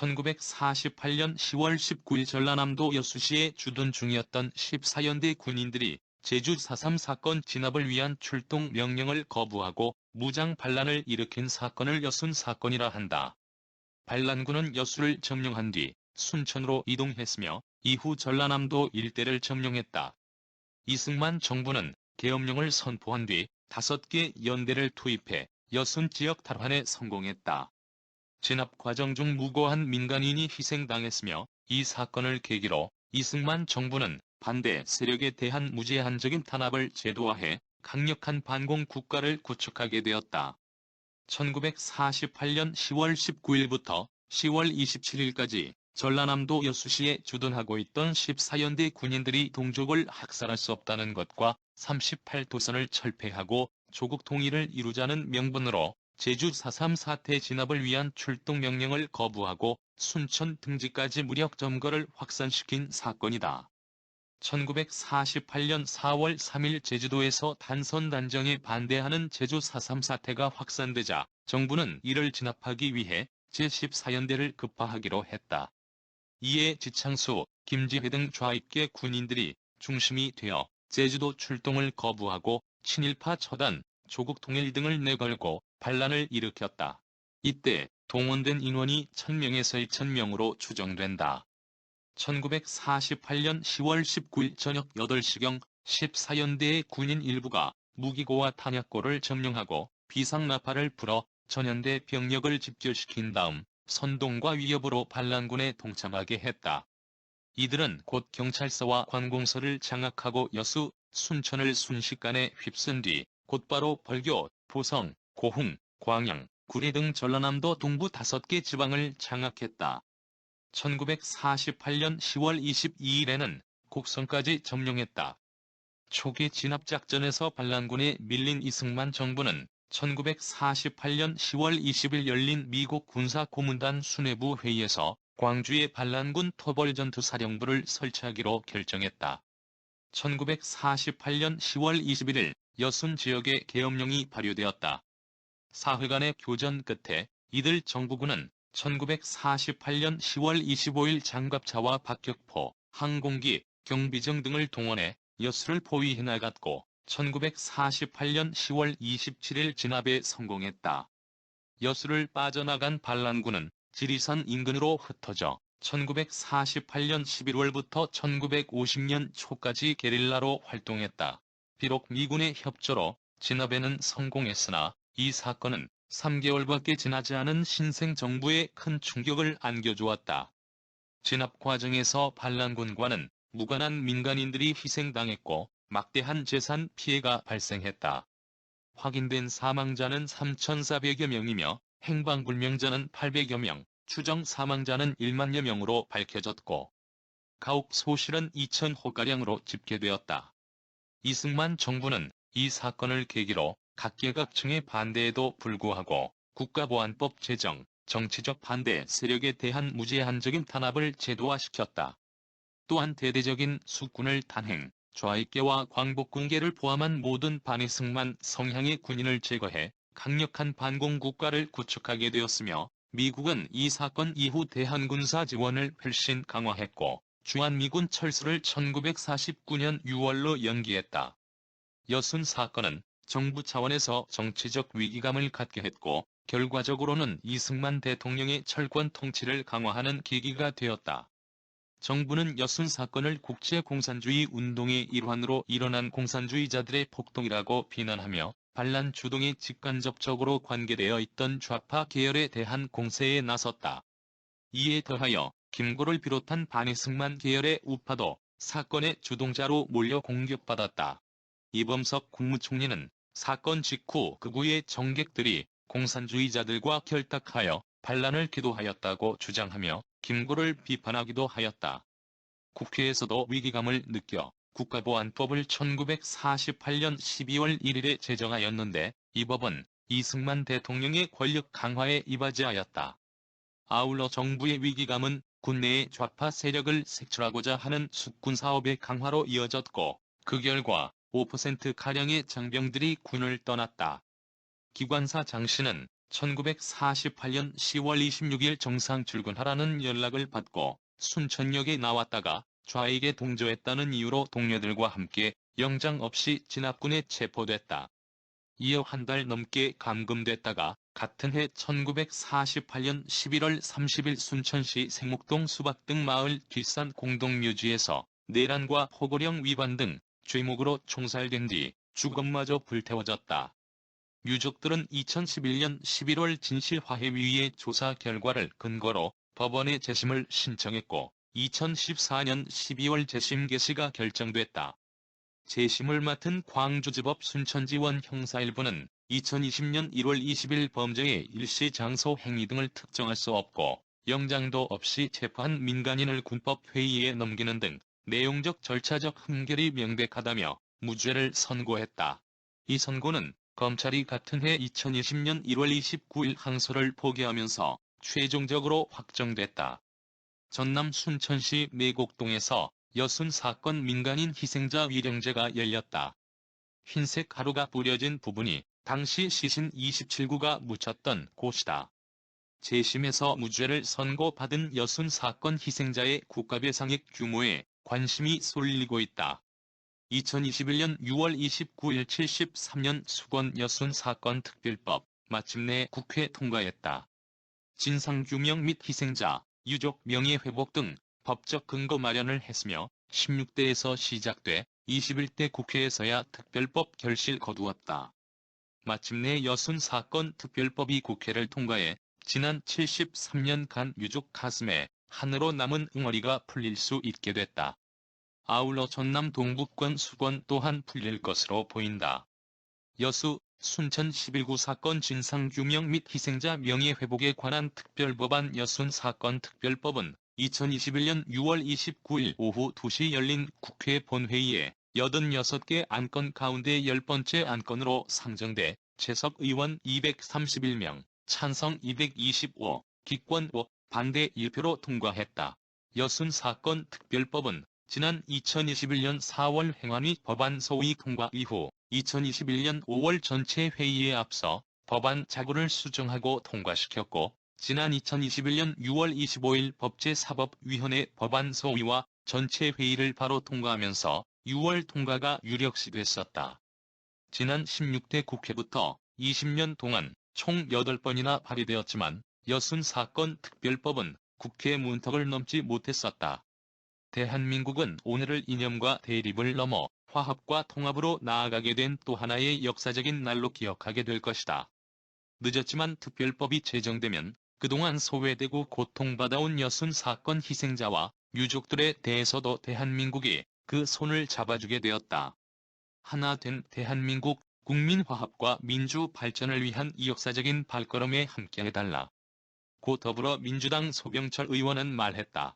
1948년 10월 19일 전라남도 여수시에 주둔 중이었던 14연대 군인들이 제주 4.3 사건 진압을 위한 출동 명령을 거부하고 무장 반란을 일으킨 사건을 여순 사건이라 한다. 반란군은 여수를 점령한 뒤 순천으로 이동했으며 이후 전라남도 일대를 점령했다. 이승만 정부는 계엄령을 선포한 뒤 5개 연대를 투입해 여순 지역 탈환에 성공했다. 진압 과정 중 무고한 민간인이 희생당했으며 이 사건을 계기로 이승만 정부는 반대 세력에 대한 무제한적인 탄압을 제도화해 강력한 반공 국가를 구축하게 되었다. 1948년 10월 19일부터 10월 27일까지 전라남도 여수시에 주둔하고 있던 14연대 군인들이 동족을 학살할 수 없다는 것과 38도선을 철폐하고 조국 통일을 이루자는 명분으로 제주 4.3 사태 진압을 위한 출동 명령을 거부하고 순천 등지까지 무력 점거를 확산시킨 사건이다. 1948년 4월 3일 제주도에서 단선 단정에 반대하는 제주 4.3 사태가 확산되자 정부는 이를 진압하기 위해 제14연대를 급파하기로 했다. 이에 지창수, 김지회 등 좌익계 군인들이 중심이 되어 제주도 출동을 거부하고 친일파 처단, 조국 통일 등을 내걸고 반란을 일으켰다. 이때 동원된 인원이 1000명에서 2000명으로 추정된다. 1948년 10월 19일 저녁 8시경 14연대의 군인 일부가 무기고와 탄약고를 점령하고 비상나팔을 불어 전연대 병력을 집결시킨 다음 선동과 위협으로 반란군에 동참하게 했다. 이들은 곧 경찰서와 관공서를 장악하고 여수, 순천을 순식간에 휩쓴 뒤 곧바로 벌교, 보성, 고흥, 광양, 구리 등 전라남도 동부 5개 지방을 장악했다. 1948년 10월 22일에는 곡성까지 점령했다. 초기 진압작전에서 반란군에 밀린 이승만 정부는 1948년 10월 20일 열린 미국 군사고문단 수뇌부 회의에서 광주의 반란군 토벌전투사령부를 설치하기로 결정했다. 1948년 10월 21일 여순 지역에 계엄령이 발효되었다. 사흘간의 교전 끝에 이들 정부군은 1948년 10월 25일 장갑차와 박격포, 항공기, 경비정 등을 동원해 여수를 포위해 나갔고 1948년 10월 27일 진압에 성공했다. 여수를 빠져나간 반란군은 지리산 인근으로 흩어져 1948년 11월부터 1950년 초까지 게릴라로 활동했다. 비록 미군의 협조로 진압에는 성공했으나 이 사건은 3개월밖에 지나지 않은 신생 정부에 큰 충격을 안겨주었다. 진압 과정에서 반란군과는 무관한 민간인들이 희생당했고 막대한 재산 피해가 발생했다. 확인된 사망자는 3,400여 명이며 행방불명자는 800여 명, 추정 사망자는 1만여 명으로 밝혀졌고 가옥 소실은 2,000호가량으로 집계되었다. 이승만 정부는 이 사건을 계기로 각계각층의 반대에도 불구하고 국가보안법 제정, 정치적 반대 세력에 대한 무제한적인 탄압을 제도화시켰다. 또한 대대적인 수군을 단행, 좌익계와 광복군계를 포함한 모든 반이승만 성향의 군인을 제거해 강력한 반공국가를 구축하게 되었으며 미국은 이 사건 이후 대한군사 지원을 훨씬 강화했고 주한미군 철수를 1949년 6월로 연기했다. 여순 사건은 정부 차원에서 정치적 위기감을 갖게 했고 결과적으로는 이승만 대통령의 철권 통치를 강화하는 계기가 되었다. 정부는 여순 사건을 국제공산주의 운동의 일환으로 일어난 공산주의자들의 폭동이라고 비난하며 반란 주동에 직간접적으로 관계되어 있던 좌파 계열에 대한 공세에 나섰다. 이에 더하여 김고를 비롯한 반이승만 계열의 우파도 사건의 주동자로 몰려 공격받았다. 이범석 국무총리는 사건 직후 극우의 정객들이 공산주의자들과 결탁하여 반란을 기도하였다고 주장하며 김구를 비판하기도 하였다. 국회에서도 위기감을 느껴 국가보안법을 1948년 12월 1일에 제정하였는데 이 법은 이승만 대통령의 권력 강화에 이바지하였다. 아울러 정부의 위기감은 군내의 좌파 세력을 색출하고자 하는 숙군 사업의 강화로 이어졌고 그 결과 5%가량의 장병들이 군을 떠났다. 기관사 장 씨는 1948년 10월 26일 정상 출근하라는 연락을 받고 순천역에 나왔다가 좌익에 동조했다는 이유로 동료들과 함께 영장 없이 진압군에 체포됐다. 이어 한 달 넘게 감금됐다가 같은 해 1948년 11월 30일 순천시 생목동 수박 등 마을 뒷산 공동묘지에서 내란과 포고령 위반 등 죄목으로 총살된 뒤 주검마저 불태워졌다. 유족들은 2011년 11월 진실화해위의 조사 결과를 근거로 법원에 재심을 신청했고 2014년 12월 재심 개시가 결정됐다. 재심을 맡은 광주지법 순천지원 형사일부는 2020년 1월 20일 범죄의 일시 장소 행위 등을 특정할 수 없고 영장도 없이 체포한 민간인을 군법회의에 넘기는 등 내용적 절차적 흠결이 명백하다며 무죄를 선고했다. 이 선고는 검찰이 같은 해 2020년 1월 29일 항소를 포기하면서 최종적으로 확정됐다. 전남 순천시 매곡동에서 여순 사건 민간인 희생자 위령제가 열렸다. 흰색 가루가 뿌려진 부분이 당시 시신 27구가 묻혔던 곳이다. 재심에서 무죄를 선고받은 여순 사건 희생자의 국가배상액 규모에 관심이 쏠리고 있다. 2021년 6월 29일 73년 수건 여순 사건 특별법 마침내 국회 통과했다. 진상규명 및 희생자, 유족 명예회복 등 법적 근거 마련을 했으며 16대에서 시작돼 21대 국회에서야 특별법 결실 거두었다. 마침내 여순 사건 특별법이 국회를 통과해 지난 73년간 유족 가슴에 하늘로 남은 응어리가 풀릴 수 있게 됐다. 아울러 전남 동북권 수권 또한 풀릴 것으로 보인다. 여수, 순천 11구 사건 진상규명 및 희생자 명예회복에 관한 특별법안 여순 사건 특별법은 2021년 6월 29일 오후 2시 열린 국회 본회의에 86개 안건 가운데 10번째 안건으로 상정돼 채석 의원 231명, 찬성 225, 기권 5, 반대 1표로 통과했다. 여순 사건 특별법은 지난 2021년 4월 행안위 법안 소위 통과 이후 2021년 5월 전체 회의에 앞서 법안 자구를 수정하고 통과시켰고 지난 2021년 6월 25일 법제사법위원회 법안 소위와 전체 회의를 바로 통과하면서 6월 통과가 유력시 됐었다. 지난 16대 국회부터 20년 동안 총 8번이나 발의되었지만 여순 사건 특별법은 국회 문턱을 넘지 못했었다. 대한민국은 오늘을 이념과 대립을 넘어 화합과 통합으로 나아가게 된 또 하나의 역사적인 날로 기억하게 될 것이다. 늦었지만 특별법이 제정되면 그동안 소외되고 고통받아온 여순 사건 희생자와 유족들에 대해서도 대한민국이 그 손을 잡아주게 되었다. 하나 된 대한민국 국민 화합과 민주 발전을 위한 이 역사적인 발걸음에 함께해달라. 고 더불어민주당 소병철 의원은 말했다.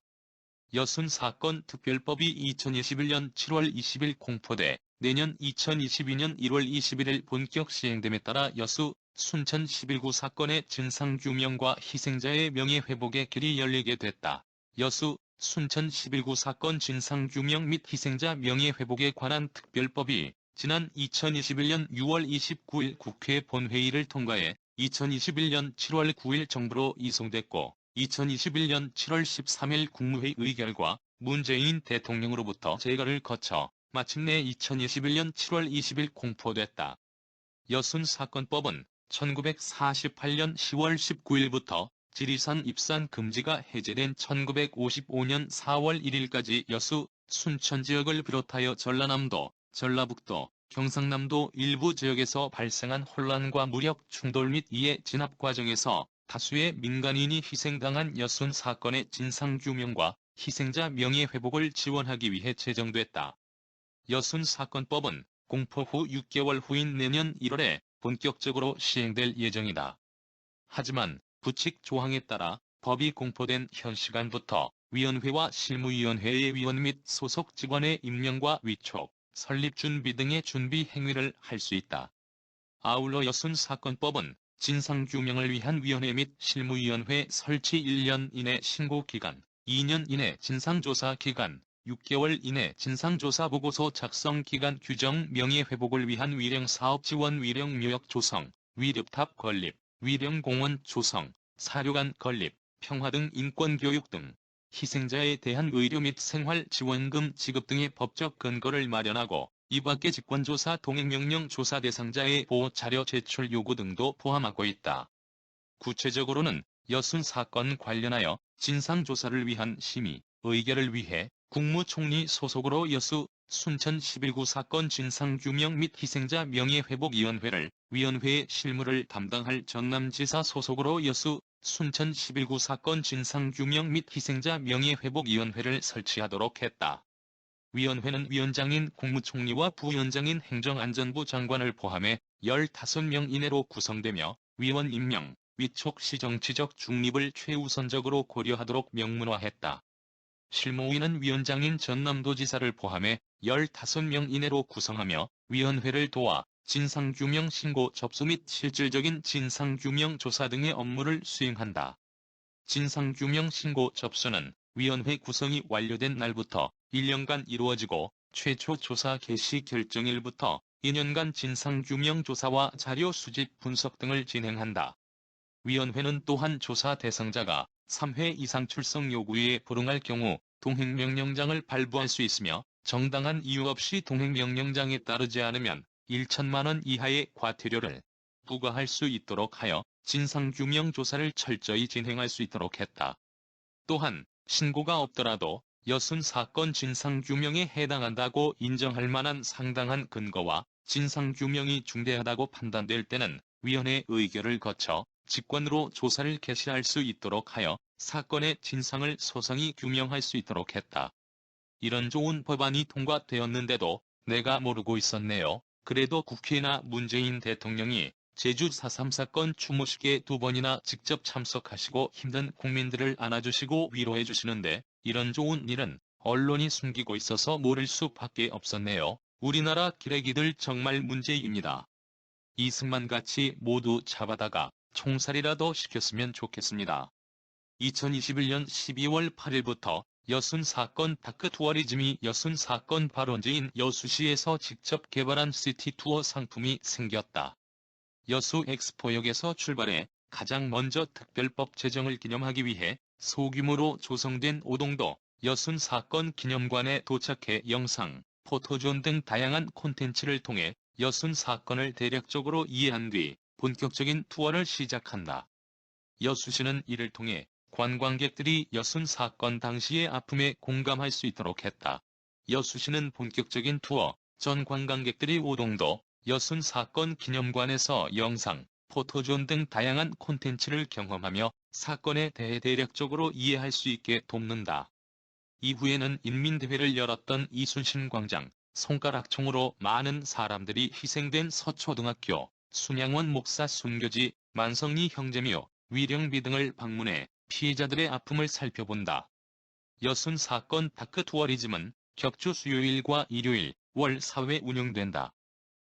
여순 사건 특별법이 2021년 7월 20일 공포돼 내년 2022년 1월 21일 본격 시행됨에 따라 여수, 순천 11구 사건의 진상규명과 희생자의 명예회복의 길이 열리게 됐다. 여수, 순천 11구 사건 진상규명 및 희생자 명예회복에 관한 특별법이 지난 2021년 6월 29일 국회 본회의를 통과해 2021년 7월 9일 정부로 이송됐고 2021년 7월 13일 국무회의 의결과 문재인 대통령으로부터 제거를 거쳐 마침내 2021년 7월 20일 공포됐다. 여순 사건법은 1948년 10월 19일부터 지리산 입산 금지가 해제된 1955년 4월 1일까지 여수, 순천 지역을 비롯하여 전라남도, 전라북도, 경상남도 일부 지역에서 발생한 혼란과 무력 충돌 및 이해 진압 과정에서 다수의 민간인이 희생당한 여순 사건의 진상규명과 희생자 명예회복을 지원하기 위해 제정됐다. 여순 사건법은 공포 후 6개월 후인 내년 1월에 본격적으로 시행될 예정이다. 하지만 부칙 조항에 따라 법이 공포된 현 시간부터 위원회와 실무위원회의 위원 및 소속 직원의 임명과 위촉, 설립 준비 등의 준비 행위를 할 수 있다. 아울러 여순 사건법은 진상규명을 위한 위원회 및 실무위원회 설치 1년 이내 신고기간, 2년 이내 진상조사 기간, 6개월 이내 진상조사 보고서 작성 기간 규정 명예회복을 위한 위령사업 지원 위령 묘역 조성, 위력탑 건립, 위령공원 조성, 사료관 건립, 평화 등 인권교육 등 희생자에 대한 의료 및 생활 지원금 지급 등의 법적 근거를 마련하고 이 밖에 직권조사 동행명령 조사 대상자의 보호 자료 제출 요구 등도 포함하고 있다. 구체적으로는 여순 사건 관련하여 진상조사를 위한 심의, 의결을 위해 국무총리 소속으로 여수 순천 11구 사건 진상규명 및 희생자 명예회복위원회를 위원회의 실무를 담당할 전남지사 소속으로 여수 순천 11구 사건 진상규명 및 희생자 명예회복위원회를 설치하도록 했다. 위원회는 위원장인 국무총리와 부위원장인 행정안전부 장관을 포함해 15명 이내로 구성되며 위원 임명, 위촉 시 정치적 중립을 최우선적으로 고려하도록 명문화했다. 실무위는 위원장인 전남도지사를 포함해 15명 이내로 구성하며 위원회를 도와 진상규명 신고 접수 및 실질적인 진상규명 조사 등의 업무를 수행한다. 진상규명 신고 접수는 위원회 구성이 완료된 날부터 1년간 이루어지고 최초 조사 개시 결정일부터 2년간 진상규명 조사와 자료 수집 분석 등을 진행한다. 위원회는 또한 조사 대상자가 3회 이상 출석 요구에 불응할 경우 동행명령장을 발부할 수 있으며 정당한 이유 없이 동행명령장에 따르지 않으면 1천만원 이하의 과태료를 부과할 수 있도록 하여 진상규명 조사를 철저히 진행할 수 있도록 했다. 또한 신고가 없더라도 여순 사건 진상규명에 해당한다고 인정할 만한 상당한 근거와 진상규명이 중대하다고 판단될 때는 위원회 의결을 거쳐 직권으로 조사를 개시할 수 있도록 하여 사건의 진상을 소상히 규명할 수 있도록 했다. 이런 좋은 법안이 통과되었는데도 내가 모르고 있었네요. 그래도 국회나 문재인 대통령이 제주 4.3 사건 추모식에 두 번이나 직접 참석하시고 힘든 국민들을 안아주시고 위로해 주시는데 이런 좋은 일은 언론이 숨기고 있어서 모를 수밖에 없었네요. 우리나라 기레기들 정말 문제입니다. 이승만 같이 모두 잡아다가 총살이라도 시켰으면 좋겠습니다. 2021년 12월 8일부터 여순 사건 다크 투어리즘이 여순 사건 발원지인 여수시에서 직접 개발한 시티 투어 상품이 생겼다. 여수 엑스포역에서 출발해 가장 먼저 특별법 제정을 기념하기 위해 소규모로 조성된 오동도 여순 사건 기념관에 도착해 영상, 포토존 등 다양한 콘텐츠를 통해 여순 사건을 대략적으로 이해한 뒤 본격적인 투어를 시작한다. 여수시는 이를 통해 관광객들이 여순 사건 당시의 아픔에 공감할 수 있도록 했다. 여수시는 본격적인 투어, 전 관광객들이 오동도 여순 사건 기념관에서 영상, 포토존 등 다양한 콘텐츠를 경험하며 사건에 대해 대략적으로 이해할 수 있게 돕는다. 이후에는 인민대회를 열었던 이순신 광장, 손가락총으로 많은 사람들이 희생된 서초등학교, 순양원 목사 순교지, 만성리 형제묘, 위령비 등을 방문해 피해자들의 아픔을 살펴본다. 여순 사건 다크 투어리즘은 격주 수요일과 일요일, 월 4회 운영된다.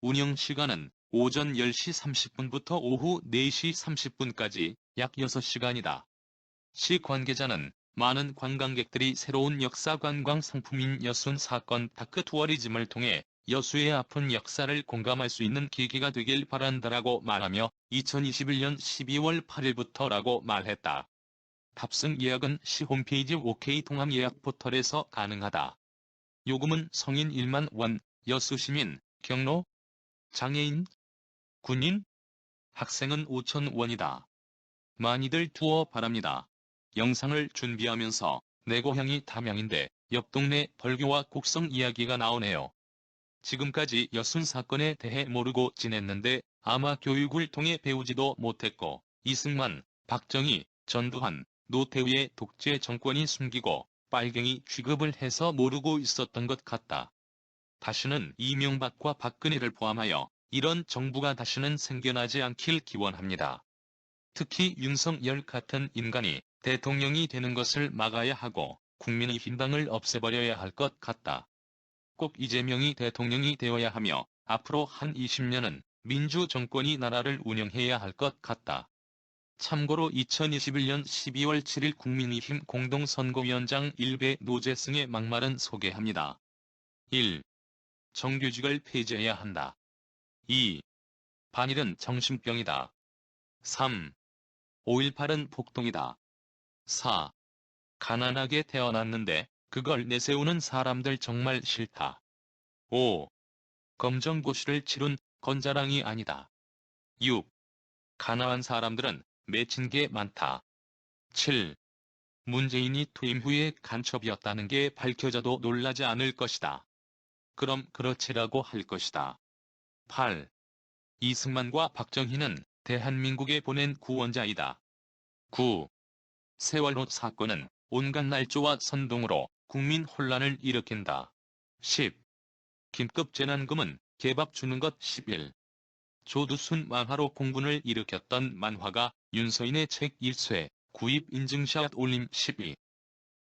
운영 시간은 오전 10시 30분부터 오후 4시 30분까지 약 6시간이다. 시 관계자는 많은 관광객들이 새로운 역사 관광 상품인 여순 사건 다크 투어리즘을 통해 여수의 아픈 역사를 공감할 수 있는 계기가 되길 바란다라고 말하며 2021년 12월 8일부터라고 말했다. 탑승 예약은 시 홈페이지 OK 통합 예약 포털에서 가능하다. 요금은 성인 1만 원, 여수시민, 경로, 장애인, 군인, 학생은 5천 원이다. 많이들 투어 바랍니다. 영상을 준비하면서 내 고향이 담양인데 옆 동네 벌교와 곡성 이야기가 나오네요. 지금까지 여순 사건에 대해 모르고 지냈는데 아마 교육을 통해 배우지도 못했고 이승만, 박정희, 전두환, 노태우의 독재 정권이 숨기고 빨갱이 취급을 해서 모르고 있었던 것 같다. 다시는 이명박과 박근혜를 포함하여 이런 정부가 다시는 생겨나지 않길 기원합니다. 특히 윤석열 같은 인간이 대통령이 되는 것을 막아야 하고 국민의 힘당을 없애버려야 할 것 같다. 꼭 이재명이 대통령이 되어야 하며 앞으로 한 20년은 민주 정권이 나라를 운영해야 할 것 같다. 참고로 2021년 12월 7일 국민의힘 공동선거위원장 일베 노재승의 막말은 소개합니다. 1. 정규직을 폐지해야 한다. 2. 반일은 정신병이다. 3. 5.18은 폭동이다. 4. 가난하게 태어났는데 그걸 내세우는 사람들 정말 싫다. 5. 검정고시를 치룬 건자랑이 아니다. 6. 가난한 사람들은 맺힌 게 많다. 7. 문재인이 퇴임 후에 간첩이었다는 게 밝혀져도 놀라지 않을 것이다. 그럼 그렇지라고 할 것이다. 8. 이승만과 박정희는 대한민국에 보낸 구원자이다. 9. 세월호 사건은 온갖 날조와 선동으로 국민 혼란을 일으킨다. 10. 김급 재난금은 개밥 주는 것 11. 조두순 만화로 공분을 일으켰던 만화가 윤서인의 책 1쇄 구입 인증샷 올림 12.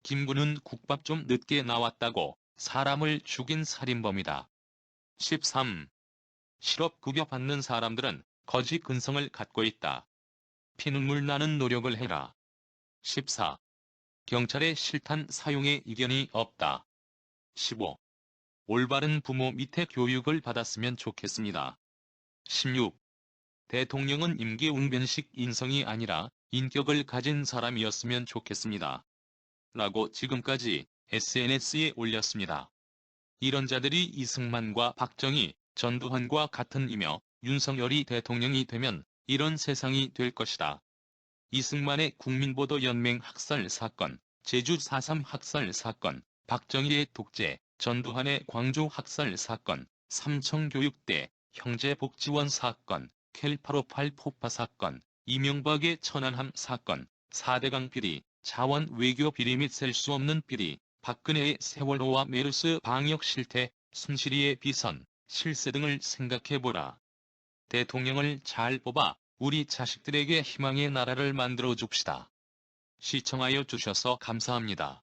김구는 국밥 좀 늦게 나왔다고 사람을 죽인 살인범이다. 13. 실업급여 받는 사람들은 거지 근성을 갖고 있다. 피눈물 나는 노력을 해라. 14. 경찰의 실탄 사용에 이견이 없다. 15. 올바른 부모 밑에 교육을 받았으면 좋겠습니다. 16. 대통령은 임기 웅변식 인성이 아니라 인격을 가진 사람이었으면 좋겠습니다. 라고 지금까지 SNS에 올렸습니다. 이런 자들이 이승만과 박정희, 전두환과 같은 이며 윤석열이 대통령이 되면 이런 세상이 될 것이다. 이승만의 국민보도연맹 학살 사건, 제주 4.3 학살 사건, 박정희의 독재, 전두환의 광주 학살 사건, 삼청교육대, 형제복지원 사건, 켈858 폭파 사건, 이명박의 천안함 사건, 4대강 비리, 자원 외교 비리 및 셀 수 없는 비리, 박근혜의 세월호와 메르스 방역 실태, 순실이의 비선, 실세 등을 생각해보라. 대통령을 잘 뽑아 우리 자식들에게 희망의 나라를 만들어 줍시다. 시청하여 주셔서 감사합니다.